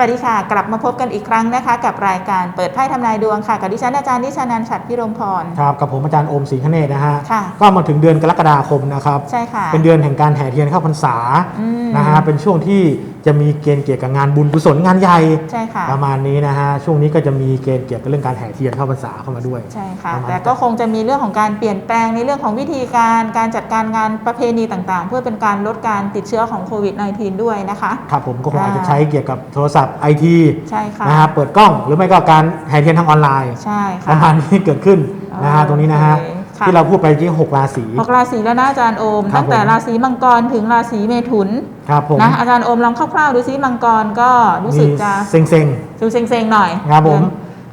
วัสดีค่ะ กลับมาพบกันอีกครั้งนะคะ กับรายการเปิดไพ่ทำนายดวงค่ะ กับดิฉันอาจารย์นิชานันท์ฉัตรพิรมพร ครับ กับผมอาจารย์โอมศรีคเนศนะฮะ ค่ะ ก็มาถึงเดือนกรกฎาคมนะครับ ใช่ค่ะ เป็นเดือนแห่งการแห่เทียนเข้าพรรษาอืมนะฮะ เป็นช่วงที่จะมีเกณฑ์เกี่ยวกับงานบุญกุศลงานใหญ่ ใช่ค่ะ ประมาณนี้นะฮะ ช่วงนี้ก็จะมีเกณฑ์เกี่ยวกับเรื่องการแห่เทียนเข้าพรรษาเข้ามาด้วย ใช่ค่ะประมาณแต่ก็คงจะมีเรื่องของการเปลี่ยนแปลงในเรื่องของวิธีการการจัดการงานประเพณีต่างๆ เพื่อเป็นการลดการติดเชื้อของโควิด -19 ด้วยนะคะ ครับผมก็คงอ่าอาจจะใช้เกี่ยวกับโทรศัพท์ไอทีใช่ค่ะนะฮะเปิดกล้องหรือไม่ก็การแห่เทียนทางออนไลน์ใช่ปค่ะระมาณนี้เกิดขึ้นนะฮะโอเคตรงนี้นะฮะค่ะที่เราพูดไปที่หกราศีหกราศีแล้วนะอาจารย์โอมครับตั้งแต่ผมราศีมังกรถึงราศีเมถุนครับผมนะอาจารย์โอมลองคร่าวๆดูซิมังกรก็รู้สึกจะเซ็งเซ็งดูเซ็งๆหน่อยครับผม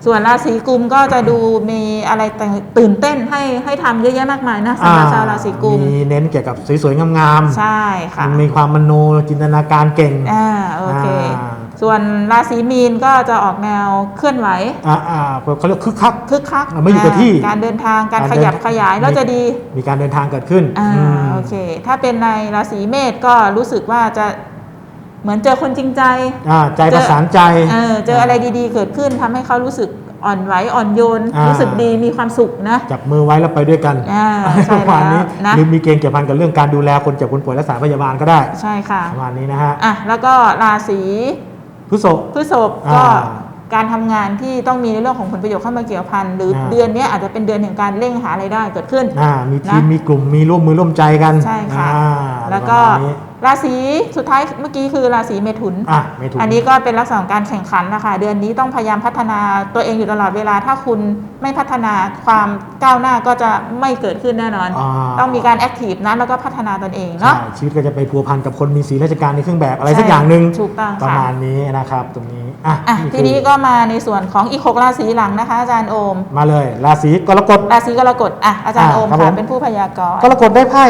ส่วนราศีกุมก็จะดูมีอะไรตื่นเต้นให้ให้ทำเยอะแยะมากมายนะสำหรับชาวราศีกุมมีเน้นเกี่ยวกับสวยๆงามใช่ค่ะมีความมโนจินตนาการเก่งอ่าโอเคอ่า ส่วนราศีมีนก็จะออกแนวเคลื่อนไหวอ่าอ่าเขาเรียกคึกคัก คึกคักอ่าไม่อยู่กับที่ การเดินทางการการขเดินยับขยายแล้วจะดี มีการเดินทางเกิดขึ้นอ่าอืมโอเค ถ้าเป็นในราศีเมษก็รู้สึกว่าจะเหมือนเจอคนจริงใจอ่าใจประสานใจเออเจออะไรดีๆ เกิดขึ้นทำให้เขารู้สึกอ่อนไหวอ่อนโยนอ่ารู้รู้สึกดีมีความสุขนะ จับมือไว้แล้วไปด้วยกันอ่าใช่ประมาณนี้แล้วนะหรือมีเกณฑ์เกี่ยวพันกับเรื่องการดูแลคนเจ็บคนป่วยรักษาพยาบาลก็ได้ ใช่ค่ะประมาณนี้นะฮะอะแล้วก็ราศี พฤษภ พฤษภก็อ่าการทำงานที่ต้องมีในเรื่องของผลประโยชน์เข้ามาเกี่ยวพันหรืออา เดือนเนี้ยอาจจะเป็นเดือนแห่งการเร่งหารายได้เกิดขึ้น อ่ามีทีมนะมีกลุ่มมีร่วมมือร่วมใจกันใช่ค่ะ อ่าแล้วก็ประมาณนี้ ราศีสุดท้ายเมื่อกี้คือราศีเมถุน อะไม่ถูกอันนี้ก็เป็นลักษณะของการแข่งขันนะคะเดือนนี้ต้องพยายามพัฒนาตัวเองอยู่ตลอดเวลา ถ้าคุณไม่พัฒนาความก้าวหน้าก็จะไม่เกิดขึ้นแน่นอนาต้องมีการแอคทีฟนะแล้วก็พัฒนาตนเองเนาะ ใช่ชีวิตก็จะไปพัวพันกับคนมีสีราชการในเครื่องแบบอะไรใช่สักอย่างหนึ่งถูกต้องประค่ะมาณนี้นะครับ ตรงนี้อะอะคือทีนี้ก็มาในส่วนของอีกหกราศีหลังนะคะอาจารย์โอม มาเลย ราศีกรกฎ ราศีกรกฎอะอาจารย์อ่าโอมครับผค่ะม เป็นผู้พยากรณ์ กรกฎได้ไพ่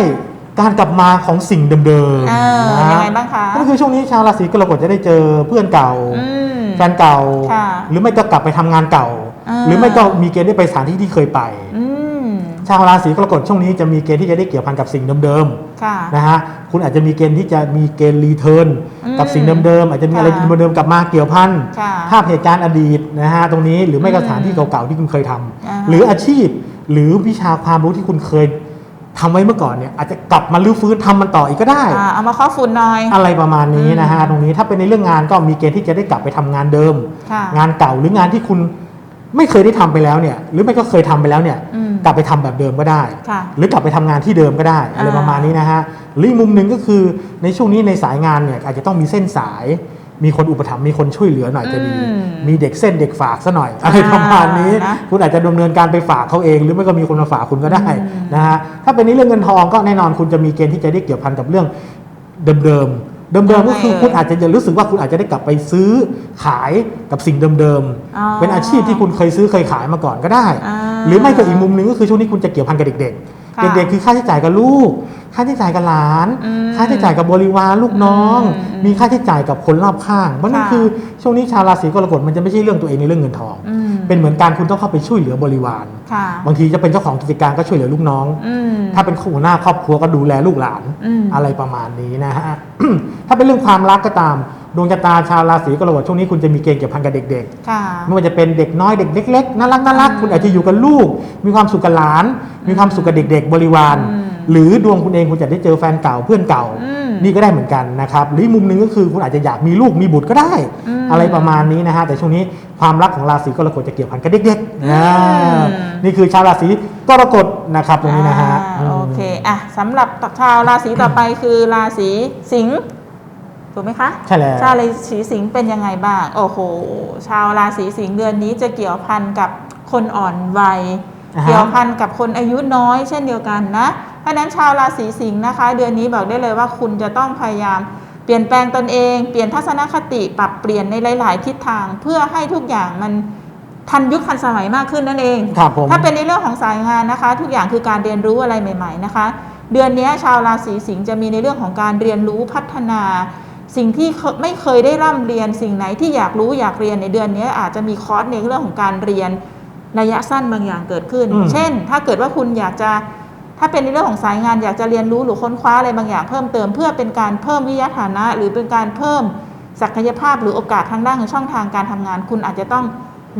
การกลับมาของสิ่งเดิมเออๆนะยังไงบ้างคะ ก็คือช่วงนี้ชาวราศีกรกฎจะได้เจอเพื่อนเก่า อืม แฟนเก่า ค่ะหรือไม่ก็กลับไปทำงานเก่า อ่า หรือไม่ก็มีเกณฑ์ได้ไปสถานที่ที่เคยไป อืม ชาวราศีกรกฎช่วงนี้จะมีเกณฑ์ที่จะได้เกี่ยวพันกับสิ่งเดิมค่ะ ๆนะฮะคุณอาจจะมีเกณฑ์ที่จะมีเกณฑ์รีเทิร์นอืมกับสิ่งเดิมๆอาจจะมีอะไรค่ะเดิมๆกลับมาเกี่ยวพันค่ะภาพเหตุการณ์อดีตนะฮะตรงนี้หรือไม่ก็อืมสถานที่เก่าๆที่คุณเคยทำอ่า หรืออาชีพหรือวิชาความรู้ที่คุณเคย ทำไว้เมื่อก่อนเนี่ยอาจจะกลับมาลื้อฟื้นทำมันต่ออีกก็ได้อ่าเอามาข้อฝุ่นหน่อย อะไรประมาณนี้นะฮะอืมตรงนี้ถ้าเป็นในเรื่องงานก็มีเกณฑ์ที่จะได้กลับไปทำงานเดิมค่ะงานเก่าหรืองานที่คุณไม่เคยได้ทำไปแล้วเนี่ย หรือไม่ก็เคยทำไปแล้วเนี่ยอืมกลับไปทำแบบเดิมก็ได้ค่ะหรือกลับไปทำงานที่เดิมก็ได้อะไรอ่าประมาณนี้นะฮะหรืออีกมุมหนึ่งก็คือในช่วงนี้ในสายงานเนี่ยอาจจะต้องมีเส้นสาย มีคนอุปถัมภ์มีคนช่วยเหลือหน่อยจะดีอืมมีเด็กเส้นเด็กฝากซะหน่อยอ่าอะไรประมาณนี้นะคุณอาจจะดำเนินการไปฝากเขาเอง หรือไม่ก็มีคนมาฝากคุณก็ได้อืมนะฮะถ้าเป็นในเรื่องเงินทองก็แน่นอนคุณจะมีเกณฑ์ที่จะได้เกี่ยวพันกับเรื่องเดิมๆ เดิมๆก็คือคุณอาจจะรู้สึกว่าคุณอาจจะได้กลับไปซื้อขายกับสิ่งเดิมอ๋อๆเป็นอาชีพที่คุณเคยซื้อเคยขายมาก่อนก็ได้อ่าหรือไม่ก็อีกมุมหนึ่งก็คือช่วงนี้คุณจะเกี่ยวพันกับเด็กค่ะๆเด็กๆคือค่าใช้จ่ายกับลูก ค่าใช้จ่ายกับหลานอืมค่าใช้จ่ายกับบริวารลูกน้องอืมมีค่าใช้จ่ายกับคนรอบข้างเพราะนั่นค่ะคือช่วงนี้ชาวราศีกรกฎมันจะไม่ใช่เรื่องตัวเองในเรื่องเงินทองอืม เป็นเหมือนการคุณต้องเข้าไปช่วยเหลือบริวาร ค่ะบางทีจะเป็นเจ้าของกิจการก็ช่วยเหลือลูกน้อง อืม ถ้าเป็นหัวหน้าครอบครัวก็ดูแลลูกหลานอืม อะไรประมาณนี้นะฮะ ถ้าเป็นเรื่องความรักก็ตาม ดวงชะตาชาวราศีกรกฎช่วงนี้คุณจะมีเกณฑ์เกี่ยวพันกับเด็กค่ะๆไม่ว่าจะเป็นเด็กน้อยเด็กเล็กๆน่ารักน่ารักอืมคุณอาจจะอยู่กับลูก มีความสุขกับหลาน มีความสุขกับเด็ก ๆ บริวาร อืม หรือดวงคุณเองคุณจะได้เจอแฟนเก่าเพื่อนเก่าอืมนี่ก็ได้เหมือนกันนะครับหรืออีกมุมหนึ่งก็คือคุณอาจจะอยากมีลูกมีบุตรก็ได้อืมอะไรประมาณนี้นะฮะแต่ช่วงนี้ความรักของราศีกรกฎจะเกี่ยวพันกับเด็กๆอ่าอืมนี่คือชาวราศีกรกฎนะครับตรงนี้นะฮะอ่าโอเคอะสำหรับชาวราศีต่อไปคือราศีสิงห์ถูกไหมคะใช่แล้วชาวราศีสิงห์เป็นยังไงบ้าง โอ้โห ชาวราศีสิงห์เดือนนี้จะเกี่ยวพันกับคนอ่อนวัยอ่าฮะ เกี่ยวพันกับคนอายุน้อยเช่นเดียวกันนะ เพราะฉะนั้นชาวราศีสิงห์นะคะ เดือนนี้บอกได้เลยว่าคุณจะต้องพยายามเปลี่ยนแปลงตนเอง เปลี่ยนทัศนคติปรับเปลี่ยนในหลาย ๆ ทิศทางเพื่อให้ทุกอย่างมันทันยุคทันสมัยมากขึ้นนั่นเองครับผมถ้าเป็นในเรื่องของสายงานนะคะ ทุกอย่างคือการเรียนรู้อะไรใหม่ ๆ นะคะ เดือนนี้ชาวราศีสิงห์จะมีในเรื่องของการเรียนรู้พัฒนา สิ่งที่เคไม่เคยได้ร่ำเรียนสิ่งไหนที่อยากรู้อยากเรียนในเดือนนี้อาจจะมีคอร์สในเรื่องของการเรียน ระยะสั้นบางอย่างเกิดขึ้นอืมเช่น ถ้าเกิดว่าคุณอยากจะถ้าเป็นในเรื่องของสายงานอยากจะเรียนรู้หรือค้นคว้าอะไรบางอย่างเพิ่มเติมเพื่อเป็นการเพิ่มวิทยาฐานะ หรือเป็นการเพิ่มศักยภาพหรือโอกาสทางด้านของช่องทางการทำงาน คุณอาจจะต้อง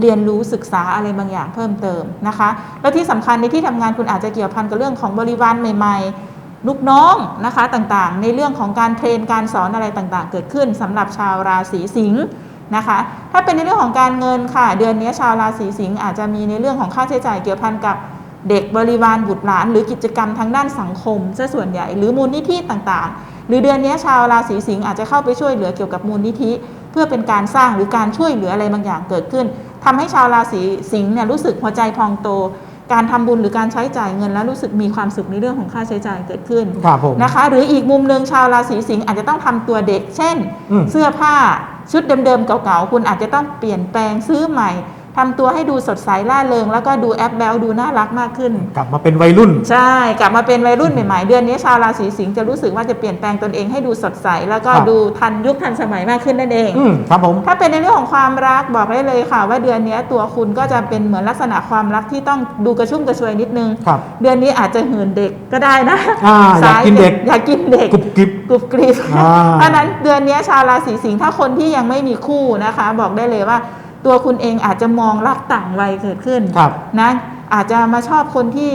เรียนรู้ศึกษาอะไรบางอย่างเพิ่มเติมนะคะ แล้วที่สำคัญในที่ทำงานคุณอาจจะเกี่ยวพันกับเรื่องของบริวารใหม่ๆ ลูกน้องนะคะต่างๆ ในเรื่องของการเทรนการสอนอะไรต่างๆ เกิดขึ้นสำหรับชาวราศีสิงห์ นะคะ ถ้าเป็นในเรื่องของการเงินค่ะ เดือนนี้ชาวราศีสิงห์อาจจะมีในเรื่องของค่าใช้จ่ายเกี่ยวพันกับเด็กบริวารบุตรหลาน หรือกิจกรรมทางด้านสังคมซะส่วนใหญ่หรือมูลนิธิต่างๆ หรือเดือนนี้ชาวราศีสิงห์อาจจะเข้าไปช่วยเหลือเกี่ยวกับมูลนิธิ เพื่อเป็นการสร้างหรือการช่วยเหลืออะไรบางอย่างเกิดขึ้นทำให้ชาวราศีสิงห์เนี่ยรู้สึกหัวใจพองโต การทำบุญหรือการใช้จ่ายเงินแล้วรู้สึกมีความสุขในเรื่องของค่าใช้จ่ายเกิดขึ้นครับผมนะคะ หรืออีกมุมหนึ่งชาวราศีสิงห์อาจจะต้องทำตัวเด็ก เช่นอืมเสื้อผ้า ชุดเดิมๆเก่าๆคุณอาจจะต้องเปลี่ยนแปลงซื้อใหม่ ทำตัวให้ดูสดใสล่าเริง แล้วก็ดูแอปแบลดูน่ารักมากขึ้น กลับมาเป็นวัยรุ่น ใช่ กลับมาเป็นวัยรุ่นใหม่ๆ เดือนนี้ชาวราศีสิงห์จะรู้สึกว่าจะเปลี่ยนแปลงตนเองให้ดูสดใส แล้วก็ครับดูทันยุคทันสมัยมากขึ้นนั่นเอง อืมครับผม ถ้าเป็นในเรื่องของความรักบอกได้เลยค่ะ ว่าเดือนนี้ตัวคุณก็จะเป็นเหมือนลักษณะความรักที่ต้องดูกระชุ่มกระชวยนิดนึง ครับเดือนนี้อาจจะหืนเด็กก็ได้นะอ่าอยากกินเด็กอยากกินเด็ก กรุบกริบ กรุบกริบอ่าเพราะฉะนั้นเดือนนี้ชาวราศีสิงห์ถ้าคนที่ยังไม่มีคู่นะคะ บอกได้เลยว่า ตัวคุณเองอาจจะมองรักต่างวัยเกิดขึ้นครับนะอาจจะมาชอบคนที่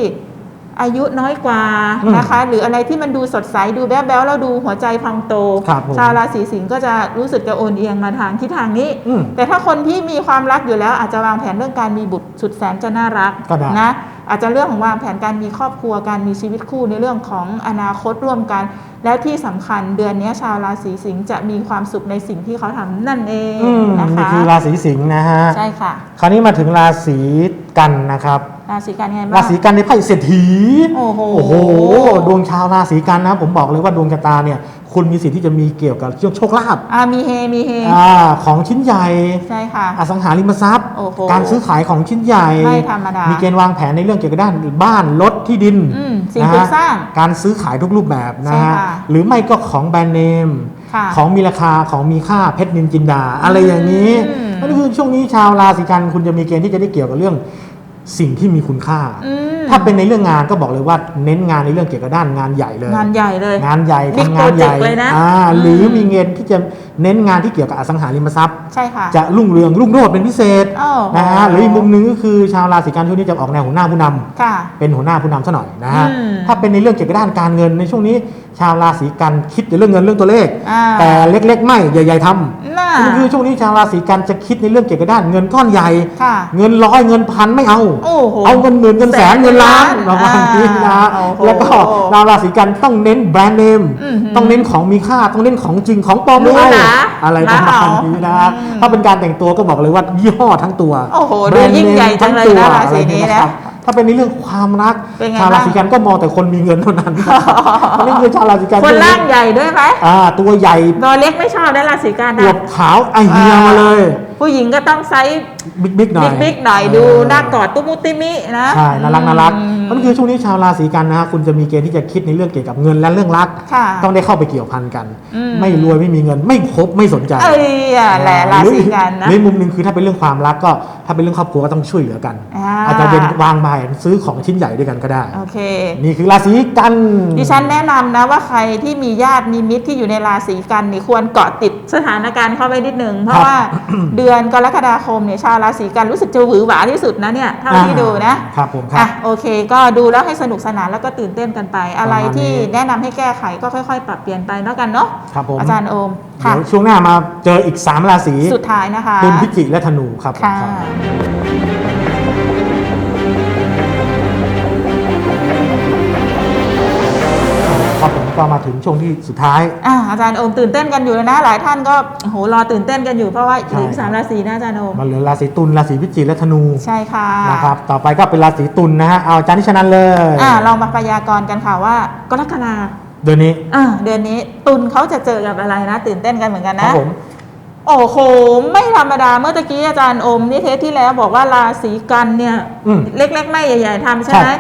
อายุน้อยกว่าอืมนะคะ หรืออะไรที่มันดูสดใสดูแบ๊วๆแล้วดูหัวใจพองโตครับผมชาวราศีสิงห์ก็จะรู้สึกจะโอนเอียงมาทางทิศทางนี้อืมแต่ถ้าคนที่มีความรักอยู่แล้วอาจจะวางแผนเรื่องการมีบุตรสุดแสนจะน่ารักก็ได้นะ อาจจะเรื่องของวางแผนการมีครอบครัวการมีชีวิตคู่ในเรื่องของอนาคตร่วมกัน แล้วที่สำคัญเดือนนี้ชาวราศีสิงห์จะมีความสุขในสิ่งที่เขาทำนั่นเองอืมนะนี่คะคือราศีสิงห์นะฮะใช่ค่ะ คราวนี้มาถึงราศีกันนะครับ ราศีการไงบ้างราศีกันในไพ่เศรษฐีโอ้โหโอ้โหดวงชาวราศีกันนะผมบอกเลยว่าดวงชะตาเนี่ยคุณมีสิทธิ์ที่จะมีเกี่ยวกับเรื่องโชคลาภอ่ามีเฮมีเฮอ่าของชิ้นใหญ่ใช่ค่ะอสังหาริมทรัพย์โอ้โหการซื้อขายของชิ้นใหญ่ไม่ธรรมดามีเกณฑ์วางแผนในเรื่องเกี่ยวกับด้านบ้านรถที่ดินอืมสิ่งนะปลูฮะกสร้างการซื้อขายทุกรูปแบบนะใช่ฮะค่ะหรือไม่ก็ของแบรนด์เนมค่ะของมีราคาของมีค่าเพชรนินจินดา อะไรอย่างนี้อืมนั่นคือช่วงนี้ชาวราศีกันคุณจะมีเกณฑ์ที่จะได้เกี่ยวกับเรื่อง สิ่งที่มีคุณค่า ถ้าเป็นในเรื่องงานก็บอกเลยว่าเน้นงานในเรื่องเกี่ยวกับด้านงานใหญ่เลย งานใหญ่เลย งานใหญ่ Big ทำงานใหญ่ project เลยนะอ่าอืมหรือมีเงินที่จะเน้นงานที่เกี่ยวกับอสังหาริมทรัพย์ ใช่ค่ะ จะรุ่งเรืองรุ่งโรจน์เป็นพิเศษโอ้โหนะฮะหรืออีกมุมหนึงก็คือชาวราศีกันช่วงนี้จะออกแนวหัวหน้าผู้นำค่ะเป็นหัวหน้าผู้นำซะหน่อยนะฮะอืมถ้าเป็นในเรื่องเกี่ยวกับด้านการเงินในช่วงนี้ ชาวราศีกันคิดในเรื่องเงินเรื่องตัวเลขอ่าแต่เล็กๆ ไม่ใหญ่ ๆทำน่านั่นคือช่วงนี้ชาวราศีกันจะคิดในเรื่องเกี่ยวกับด้านเงินก้อนใหญ่ค่ะเงินร้อยเงินพันไม่เอาโอ้โหเอาเงินหมื่นเงินแสนแสนเงินล้านเงินประล้านมาณนี้นะอ่าโอ้โหแล้วก็ชาวราศีกันต้องเน้นแบรนด์เนมอื้อหือต้องเน้นของมีค่า ต้องเน้นของจริงของปลอมไม่หรูเอาหราอะไรประมาณนี้นะอืมถ้าเป็นการแต่งตัวก็บอกเลยว่ายี่ห้อทั้งตัวโอ้โหแบรนด์ดูยิ่งเนมใหญ่จังเลยทั้ตัวนะราศีนี้อไรนะครับถ้าเป็นในเรื่องความรักเป็นไงชาวราศีบ้างกันก็มองแต่คนมีเงินเท่านั้นอันนี้คือชาวราศีกันคนร่างใหญ่ด้วยไหมอ่า ตัวใหญ่ตัวเล็กไม่ชอบได้ราศีกันอวนะบขาวไอเฮียมาเลย ผู้หญิงก็ต้องไซส์บิ๊กบิ๊กหน่อยบิ๊กๆหน่อยดูหน้ากอดตุ้มุติมินะใช่น่ารักน่ารักอืมมันคือช่วงนี้ชาวราศีกันนะฮะคุณจะมีเกณฑ์ที่จะคิดในเรื่องเกี่ยวกับเงินและเรื่องรักค่ะต้องได้เข้าไปเกี่ยวพันกันอืมไม่รวยไม่มีเงินไม่ครบไม่สนใจเอ้ยอะแหละราศีกันนะหรืออีกมุมหนึ่งคือถ้าเป็นเรื่องความรักก็ถ้าเป็นเรื่องครอบครัวก็ต้องช่วยเหลือกันอ่าอาจจะเป็นวางแผนซื้อของชิ้นใหญ่ด้วยกันก็ได้โอเคนี่คือราศีกันดิฉันแนะนำนะว่าใครที่มีญาติมีมิตรที่อยู่ในราศีกันนี่ควรเกาะติดสถานการณ์เข้าไปนิดนึงเพราะว่าเดือนกรกฎาคมเนี่ยชาวราศีกันรู้สึกจะหวือหวาที่สุดนะเนี่ยเท่าที่ดูนะครับผมครัอะบโอเค ก็ดูแล้วให้สนุกสนานแล้วก็ตื่นเต้นกันไป อะไรประมาณนี้ที่แนะนำให้แก้ไขก็ค่อย ๆ ปรับเปลี่ยนไปแล้วกันเนาะครับผมอาจารย์โอมเดี๋ค่ะยวช่วงหน้ามาเจออีก 3 ราศีสุดท้ายนะคะตุลพิจิกและธนูครับผมค่ะ ก็มาถึงช่วงที่สุดท้ายอะอาจารย์โอมตื่นเต้นกันอยู่เลยนะ หลายท่านก็โอ้โหรอตื่นเต้นกันอยู่เพราะว่าใช่ถึงสามราศีนะอาจารย์โอมมาเหลือราศีตุลราศีพิจิกและธนูใช่ค่ะนะครับต่อไปก็เป็นราศีตุลนะฮะเอาอาจารย์นิชนันเลยอะลองมาพยากรณ์กันค่ะว่ากรกฎาเดือนนี้อะเดือนนี้ตุลเขาจะเจอกับอะไรนะ ตื่นเต้นกันเหมือนกันครันะบผมโอ้โห ไม่ธรรมดาเมื่อตะกี้อาจารย์โอมนี่เทสที่แล้วบอกว่าราศีกันเนี่ยอืมเล็กๆ ไม่ใหญ่ ๆทำใช่ไหมใช่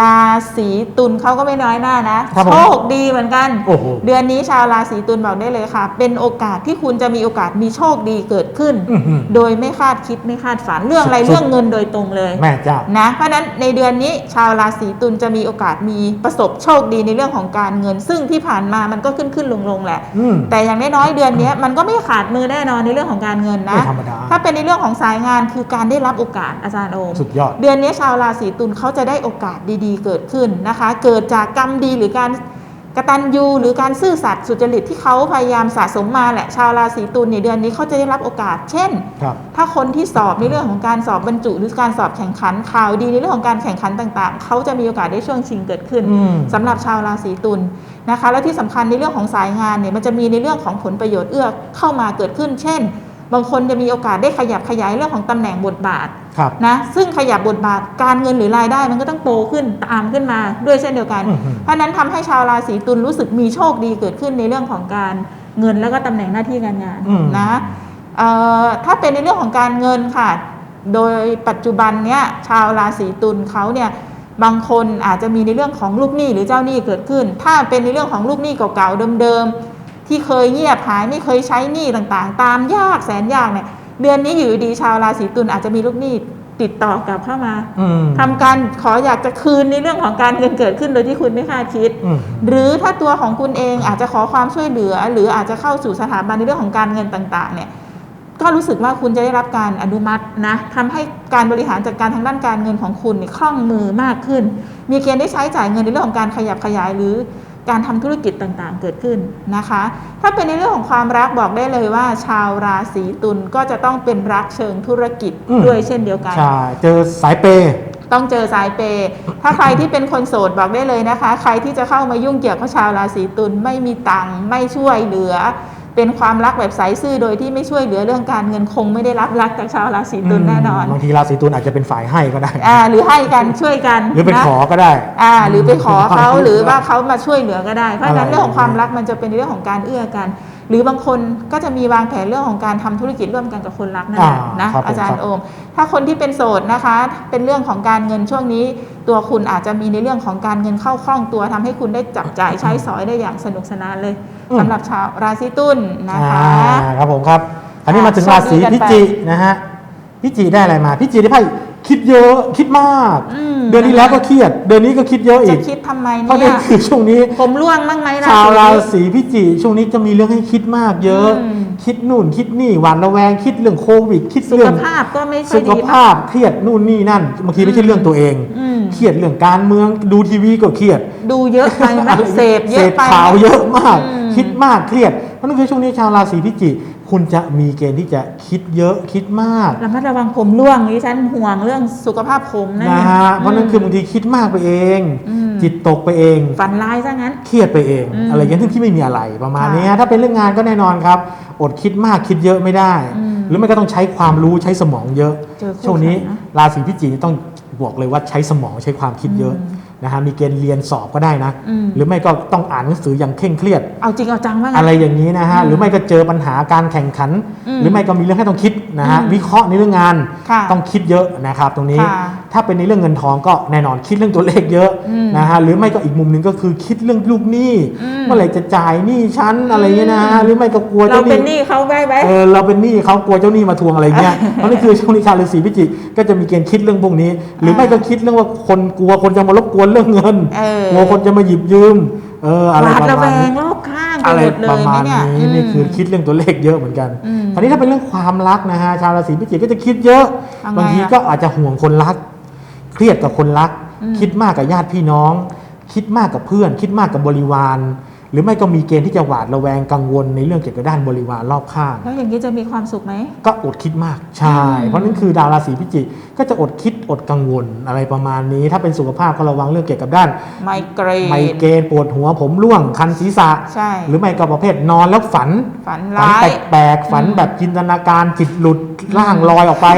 ราศีตุลเขาก็ไม่น้อยหน้านะ ครับผม โชคดีเหมือนกัน โอ้โห เดือนนี้ชาวราศีตุลบอกได้เลยค่ะ เป็นโอกาสที่คุณจะมีโอกาสมีโชคดีเกิดขึ้น อื้อหือโดยไม่คาดคิดไม่คาดฝันเรื่องอะไรสุดๆ เรื่องเงินโดยตรงเลยแม่เจ้า นะเพราะฉะนั้นในเดือนนี้ชาวราศีตุลจะมีโอกาสมีประสบโชคดีในเรื่องของการเงิน ซึ่งที่ผ่านมามันก็ขึ้นขึ้นลงลงๆแหละ อืม แต่อย่างน้อยๆเดือนนี้มันก็ไม่ขาดมือแน่นอนในเรื่องของการเงินนะ ไม่ธรรมดา ถ้าเป็นในเรื่องของสายงานคือการได้รับโอกาสอาจารย์โอม สุดยอด เดือนนี้ชาวราศีตุลเขาจะได้โอกาสดีๆ เกิดขึ้นนะคะ เกิดจากกรรมดีหรือการกตัญญูหรือการซื่อสัตย์สุจริตที่เขาพยายามสะสมมาแหละชาวราศีตุลในเดือนนี้เขาจะได้รับโอกาส เช่นครับถ้าคนที่สอบในเรื่องของการสอบบรรจุ หรือการสอบแข่งขันข่าวดีในเรื่องของการแข่งขันต่างๆ เขาจะมีโอกาสได้ช่วงชิงเกิดขึ้นอืมสำหรับชาวราศีตุลนะคะ และที่สำคัญในเรื่องของสายงานเนี่ยมันจะมีในเรื่องของผลประโยชน์เอื้อเข้ามาเกิดขึ้น เช่น บางคนจะมีโอกาสได้ขยับขยายเรื่องของตำแหน่งบทบาทครับนะซึ่งขยับบทบาทการเงินหรือรายได้มันก็ต้องโตขึ้นตามขึ้นมาด้วยเช่นเดียวกันอือหือเพราะฉะนั้นทำให้ชาวราศีตุลรู้สึกมีโชคดีเกิดขึ้นในเรื่องของการเงินแล้วก็ตำแหน่งหน้าที่การงานอืมนะเอ่อถ้าเป็นในเรื่องของการเงินค่ะ โดยปัจจุบันเนี้ยชาวราศีตุลเขาเนี่ยบางคนอาจจะมีในเรื่องของลูกหนี้หรือเจ้าหนี้เกิดขึ้น ถ้าเป็นในเรื่องของลูกหนี้เก่าๆเดิมๆ ที่เคยเงียบหายไม่เคยใช้หนี้ต่างๆ ตามยากแสนยากเนี่ยเดือนนี้อยู่ดีๆชาวราศีตุลอาจจะมีลูกหนี้ติดต่อกลับเข้ามาอืมทำการขออยากจะคืนในเรื่องของการเงินเกิดขึ้นโดยที่คุณไม่คาดคิดอืมหรือถ้าตัวของคุณเองอาจจะขอความช่วยเหลือ หรืออาจจะเข้าสู่สถาบันในเรื่องของการเงินต่าง ๆ เนี่ยก็รู้สึกว่าคุณจะได้รับการอนุมัตินะทำให้การบริหารจัดการทางด้านการเงินของคุณเนี่ยคล่องมือมากขึ้น มีเกณฑ์ได้ใช้จ่ายเงินในเรื่องของการขยับขยายหรือ การทำธุรกิจต่างๆ เกิดขึ้นนะคะ ถ้าเป็นในเรื่องของความรักบอกได้เลยว่า ชาวราศีตุลก็จะต้องเป็นรักเชิงธุรกิจอืมด้วยเช่นเดียวกันใช่เจอสายเปย์ต้องเจอสายเปย์ถ้าใครที่เป็นคนโสดบอกได้เลยนะคะ ใครที่จะเข้ามายุ่งเกี่ยวกับชาวราศีตุลไม่มีตังค์ไม่ช่วยเหลือ เป็นความรักแบบใสซื่อโดยที่ไม่ช่วยเหลือเรื่องการเงินคงไม่ได้รับรักจากชาวราศีตุลแน่นอนบางทีราศีตุลอาจจะเป็นฝ่ายให้ก็ได้อ่าหรือให้กันช่วยกัน หรือเป็นนะขอก็ได้อ่าหรือไปขอเขาความคิดหรือว่าเขามาช่วยเหลือก็ได้ เพราะฉะนั้นอะไรเรื่องของความรักมันจะเป็นในเรื่องของการเอื้อกันห รือบางคนก็จะมีวางแผนเรื่องของการทำธุรกิจร่วมกันกับคนรักนั่นแหละอ่านนะครับผมอาจารครัย์บโอม ถ้าคนที่เป็นโสดนะคะ เป็นเรื่องของการเงินช่วงนี้ ตัวคุณอาจจะมีในเรื่องของการเงินเข้าคล่องตัวทำให้คุณได้จับจ่ายใช้สอยได้อย่างสนุกสนานเลยอืมสำหรับชาวราศีตุลนะคะอ่าครับผมครับ อันนี้อะมาถึงราศีโชคดีกันพิไปจินะฮะพิจิได้อะไรมาพิจิได้ไพ่คิดเยอะคิดมากอืม เดือนที่แล้วก็เครียด เดือนนี้ก็คิดเยอะอีจะกคิดทำไมเพราะเนี่นี่ยคือช่วงนี้ ผมร่วงบ้างไหมชาวรานี้ศีพิจิช่วงนี้จะมีเรื่องให้คิดมากเยอะ อืม คิดนู่นคิดนี่หวาดระแวง คิดเรื่องโควิด คิดสุเรื่ของภาพก็ไม่ค่อสุยขดีภาพเครียดนู่นนี่นั่นบางทีไม่ใช่เรื่องตัวเอง อืมเครียดเรื่องการเมืองดูทีวีก็เครียดดูเยอะไปไหมเสพเยอะไปข่าวเยอะมาก อืม คิดมากเครียดเพราะนั่นคือช่วงนี้ชาวราศีพิจิ คุณจะมีเกณฑ์ที่จะคิดเยอะคิดมากระมัดระวังผมร่วงดิฉันห่วงเรื่องสุขภาพผมนะนะฮะเพราะนั่นคือบางทีคิดมากไปเองอืมจิตตกไปเองฝันร้ายซะงั้น เครียดไปเองอืมอะไรอย่างนี้ที่ไม่มีอะไรประมาณค่ะนี้ถ้าเป็นเรื่องงานก็แน่นอนครับ อดคิดมากคิดเยอะไม่ได้อืมหรือไม่ก็ต้องใช้ความรู้ใช้สมองเยอะเจอคู่ช่วงนี้แข่งนะราศีพิจิกต้องบอกเลยว่าใช้สมองใช้ความคิดเยอะอืม นะฮะมีเกณฑ์เรียนสอบก็ได้นะอืมหรือไม่ก็ต้องอ่านหนังสืออย่างเคร่งเครียด เอาจริงเอาจังว่างั้นอะไรอย่างนี้นะฮะอืมหรือไม่ก็เจอปัญหาการแข่งขันอืมหรือไม่ก็มีเรื่องให้ต้องคิดนะฮะอืมวิเคราะห์ในเรื่องงานค่ะต้องคิดเยอะนะครับตรงนี้ค่ะ ถ้าเป็นในเรื่องเงินทองก็แน่นอนคิดเรื่องตัวเลขเยอะอืมนะฮะหรือไม่ก็อีกมุมหนึ่งก็คือคิดเรื่องลูกหนี้อืมเมื่อไหร่จะจ่ายหนี้ชั้นอะไรเงี้ยนะฮะหรือไม่ก็กลัวเราเจ้าหเป็นหนี้นี้เขาไว้ไว้เออเราเป็นหนี้เขากลัวเจ้าหนี้มาทวงอะไรเงี้ยเพราะนี่คือช่วงนี้ชาวฤาษีพิจิกก็จะมีเกณฑ์คิดเรื่องพวกนี้ หรือไม่ก็คิดเรื่องว่าคนกลัวคนจะมารบกวนเรื่องเงินเออกลัวคนจะมาหยิบยืมเอออะไรหวาดประระแวมาณนี้งรอบข้างไปอะไรหมดเลประยไหมมาณเนี่ยนี้นี่คือคิดเรื่องตัวเลขเยอะเหมือนกันอืมคราวนี้ถ้าเป็นเรื่องความรักนะฮะชาวราศีพิจิกก็จะคิดเยอะทำไงบางทีอะก็อาจจะห่วงคนรัก เครียดกับคนรักอืมคิดมากกับญาติพี่น้อง คิดมากกับเพื่อน คิดมากกับบริวาร หรือไม่ก็มีเกณฑ์ที่จะหวาดระแวงกังวลในเรื่องเกี่ยวกับด้านบริวารรอบข้าง แล้วอย่างนี้จะมีความสุขไหม ก็อดคิดมากใช่อืมเพราะนั่นคือดาวราศีพิจิกก็จะอดคิดอดกังวลอะไรประมาณนี้ ถ้าเป็นสุขภาพก็ระวังเรื่องเกี่ยวกับด้าน ไมเกรนไมเกรนปวดหัวผมร่วงคันศีรษะ ใช่ หรือไม่ก็ประเภทนอนแล้วฝัน ฝันฝันร้าย แปลกๆฝันอืมแบบจินตนาการจิตหลุดร่างลอยออกไป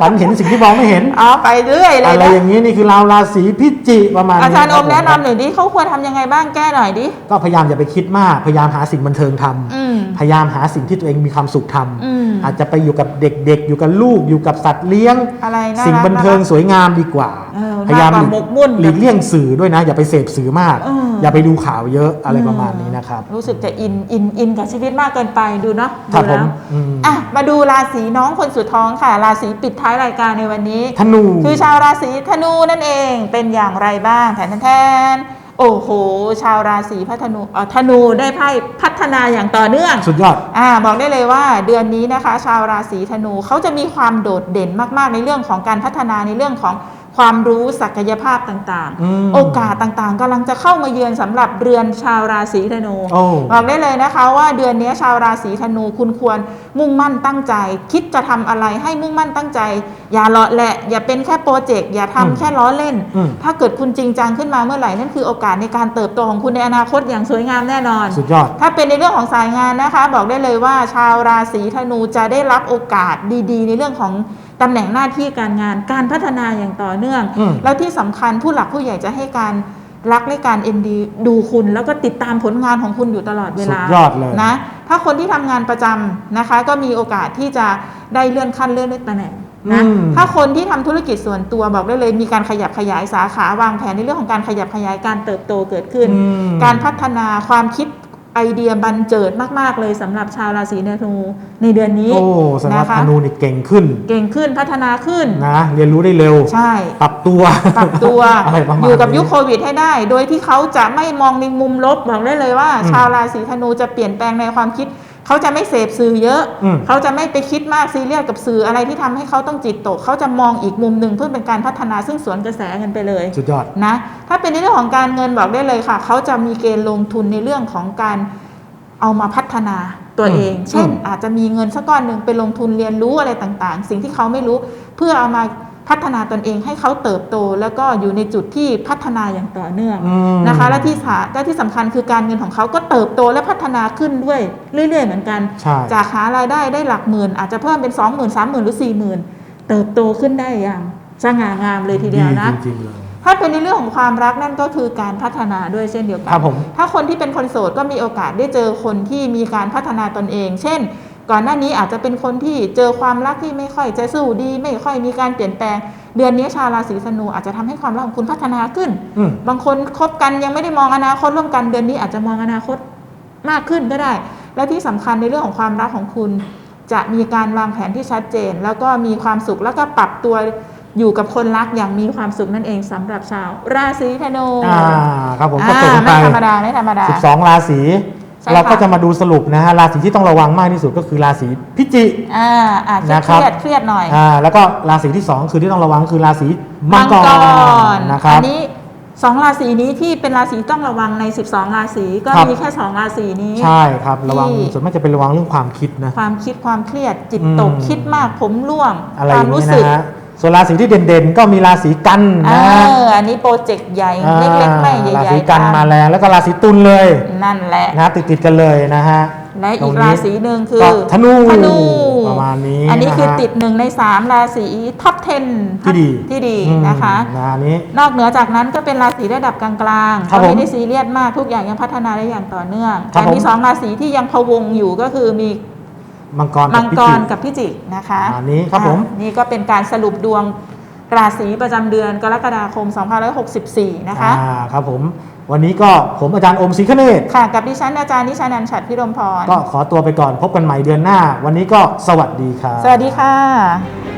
ฝันเห็นสิ่งที่มองไม่เห็น อ๋อไปเรื่อยเลยอะไรนะอย่างนี้นี่คือราวราศีพิจิประมาณนี้อาจารย์อมคบแนะนำหน่อยดิเขาควรทำยังไงบ้างแก้หน่อยดิ ก็พยายามอย่าไปคิดมาก พยายามหาสิ่งบันเทิงทำอืมพยายามหาสิ่งที่ตัวเองมีความสุขทำอืม อาจจะไปอยู่กับเด็กๆ อยู่กับลูกอยู่กับสัตว์เลี้ยง อะไรน่าสิ่งรักบันเทิงน่ารัก สวยงามดีกว่า เออพยายามมากกว่าหมกมุ่นหลีกเลี่ยงสื่อด้วยนะ อย่าไปเสพสื่อมาก เออ ออย่าไปดูข่าวเยอะอะไรประมาณนี้นะครับ รู้สึกจะอินอินอินกับชีวิตมากเกินไปดูเนาะครับดูแล้วผมอืมอะมาดูราศีน้องคนสุดท้องค่ะ ราศีปิดท้ายรายการในวันนี้ ธนู คือชาวราศีธนูนั่นเองเป็นอย่างไรบ้างแทนแทนๆโอ้โห ชาวราศีพัธนูเอ่อธนูได้ไพ่พัฒนาอย่างต่อเนื่อง สุดยอดอ่าบอกได้เลยว่าเดือนนี้นะคะ ชาวราศีธนูเขาจะมีความโดดเด่นมากๆในเรื่องของการพัฒนาในเรื่องของ ความรู้ศักยภาพต่างอืมๆโอกาสต่างๆกำลังจะเข้ามาเยือนสำหรับเรือนชาวราศีธนูโอ้บอกได้เลยนะคะ ว่าเดือนนี้ชาวราศีธนูคุณควรมุ่งมั่นตั้งใจ คิดจะทำอะไรให้มุ่งมั่นตั้งใจ อย่าเลาะแหละ อย่าเป็นแค่โปรเจกต์อย่าทำอืมแค่ล้อเล่นอืมถ้าเกิดคุณจริงจังขึ้นมาเมื่อไหร่นั่นคือโอกาสในการเติบโตของคุณในอนาคตอย่างสวยงามแน่นอนสุดยอดถ้าเป็นในเรื่องของสายงานนะคะ บอกได้เลยว่าชาวราศีธนูจะได้รับโอกาสดี ๆ ในเรื่องของ ตำแหน่งหน้าที่การงานการพัฒนาอย่างต่อเนื่องอืมแล้วที่สำคัญผู้หลักผู้ใหญ่จะให้การรักและการเอ็นดีดูคุณแล้วก็ติดตามผลงานของคุณอยู่ตลอดเวลาสุดยอดเลยนะถ้าคนที่ทำงานประจำนะคะ ก็มีโอกาสที่จะได้เลื่อนขั้นเลื่อนเลื่อนตำแหน่งนะอืมถ้าคนที่ทำธุรกิจส่วนตัวบอกได้เลยมีการขยับขยายสาขาวางแผนในเรื่องของการขยับขยายการเติบโตเกิดขึ้นอืมการพัฒนาความคิด ไอเดียบันเจิดมาก ๆ เลยสำหรับชาวราศีธนูในเดือนนี้โอ้สำหรับนะคะธนูนี่เก่งขึ้น เก่งขึ้นพัฒนาขึ้นนะ เรียนรู้ได้เร็ว ใช่ปรับตัวปรับตัวอะไรประมาณอยู่กับนี้ยุคโควิดให้ได้ โดยที่เขาจะไม่มองในมุมลบบอกได้เลยว่าอืมชาวราศีธนูจะเปลี่ยนแปลงในความคิด เขาจะไม่เสพสื่อเยอะอืมเขาจะไม่ไปคิดมากซีเรียสกับสื่ออะไรที่ทำให้เขาต้องจิตตก เขาจะมองอีกมุมหนึ่งเพื่อเป็นการพัฒนาซึ่งสวนกระแสกันไปเลยสุดยอดนะถ้าเป็นในเรื่องของการเงินบอกได้เลยค่ะ เขาจะมีเกณฑ์ลงทุนในเรื่องของการเอามาพัฒนาตัวเองอืมเช่นอืมอาจจะมีเงินสักก้อนหนึ่งไปลงทุนเรียนรู้อะไรต่างๆ สิ่งที่เขาไม่รู้เพื่อเอามา พัฒนาตนเองให้เขาเติบโต แล้วก็อยู่ในจุดที่พัฒนาอย่างต่อเนื่องอืมนะคะ และที่สาและที่สำคัญคือการเงินของเขาก็เติบโตและพัฒนาขึ้นด้วยเรื่อยๆ เหมือนกันใช่จากหารายได้ได้หลักหมื่น อาจจะเพิ่มเป็น 2 0 0 0 0 3 0 0 0 0 หรือ 4 0,000 เติบโตขึ้นได้อย่างสง่างามเลยทีเดียวนะจริงๆเลยถ้าเป็นในเรื่องของความรักนั่นก็คือการพัฒนาด้วยเช่นเดียวกัครับผมถ้าคนที่เป็นคนโสดก็มีโอกาสได้เจอคนที่มีการพัฒนาตนเอง เช่น ก่อนหน้านี้อาจจะเป็นคนที่เจอความรักที่ไม่ค่อยจะสู้ดี ไม่ค่อยมีการเปลี่ยนแปลง เดือนนี้ชาวราศีธนูอาจจะทำให้ความรักของคุณพัฒนาขึ้นอืมบางคนคบกันยังไม่ได้มองอนาคตร่วมกันเดือนนี้อาจจะมองอนาคตมากขึ้นก็ได้ และที่สำคัญในเรื่องของความรักของคุณ จะมีการวางแผนที่ชัดเจน แล้วก็มีความสุขแล้วก็ปรับตัวอยู่กับคนรักอย่างมีความสุขนั่นเองสำหรับชาวราศีธนูอ่าครับผมก็อ่าจบไปไม่ธรรมดาไม่ธรรมดา12 ราศี ใช่เราก็ค่ะ จะมาดูสรุปนะฮะราศีที่ต้องระวังมากที่สุดก็คือราศีพิจิอ่าอาจจะนะเคครับ รียดเครียดหน่อยอ่าแล้วก็ราศีที่2คือที่ต้องระวังคือราศีมังกรนะครับ อันนี้สองราศีนี้ที่เป็นราศีต้องระวังใน 12 ราศีก็ครับ มีแค่สองราศีนี้ ใช่ครับระวังที่ ส่วนมากจะเป็นระวังเรื่องความคิดนะ ความคิดความเครียดจิตตกอืมคิดมากผมร่วงอะไรคอวามย่างรู้นี้สึก นะฮะ ส่วนราศีที่เด่นๆ ก็มีราศีกันเอนะออันนี้โปรเจกต์ใหญ่อ่าเล็กๆไม่ใหญ่ๆราศีกันตมาแรงแล้วก็ราศีตุลเลย นั่นแหละนะติดๆกันเลยนะฮะและตอีงกนี้ราศีหนึ่งคือก็ธนูธนูประมาณนี้ อันนี้คือนะฮะติดหนึ่งในสามราศีท็อป 10 ที่ดีที่ดีอืมนะคะนะอันนี้นอกเหนือจากนั้นก็เป็นราศีระดับกลางๆครัก็บผมไม่ได้ซีเรียสมากทุกอย่างยังพัฒนาได้อย่างต่อเนื่องครับแต่มีผมสองราศีที่ยังพะวงอยู่ก็คือมี มังกรมักับงพิกจิรกับพิจิกนะคะอันนี้ครับผมอะนี่ก็เป็นการสรุปดวงราศีประจำเดือนกรกฎาคม 2564 นะคะอ่าครับผมวันนี้ก็ผมอาจารย์อมศรีคเนศค่ะ กับดิฉันอาจารย์นิชานันท์ฉัตรพิรมพร ก็ขอตัวไปก่อนพบกันใหม่เดือนหน้า วันนี้ก็สวัสดีครับ สวัสดีค่ะ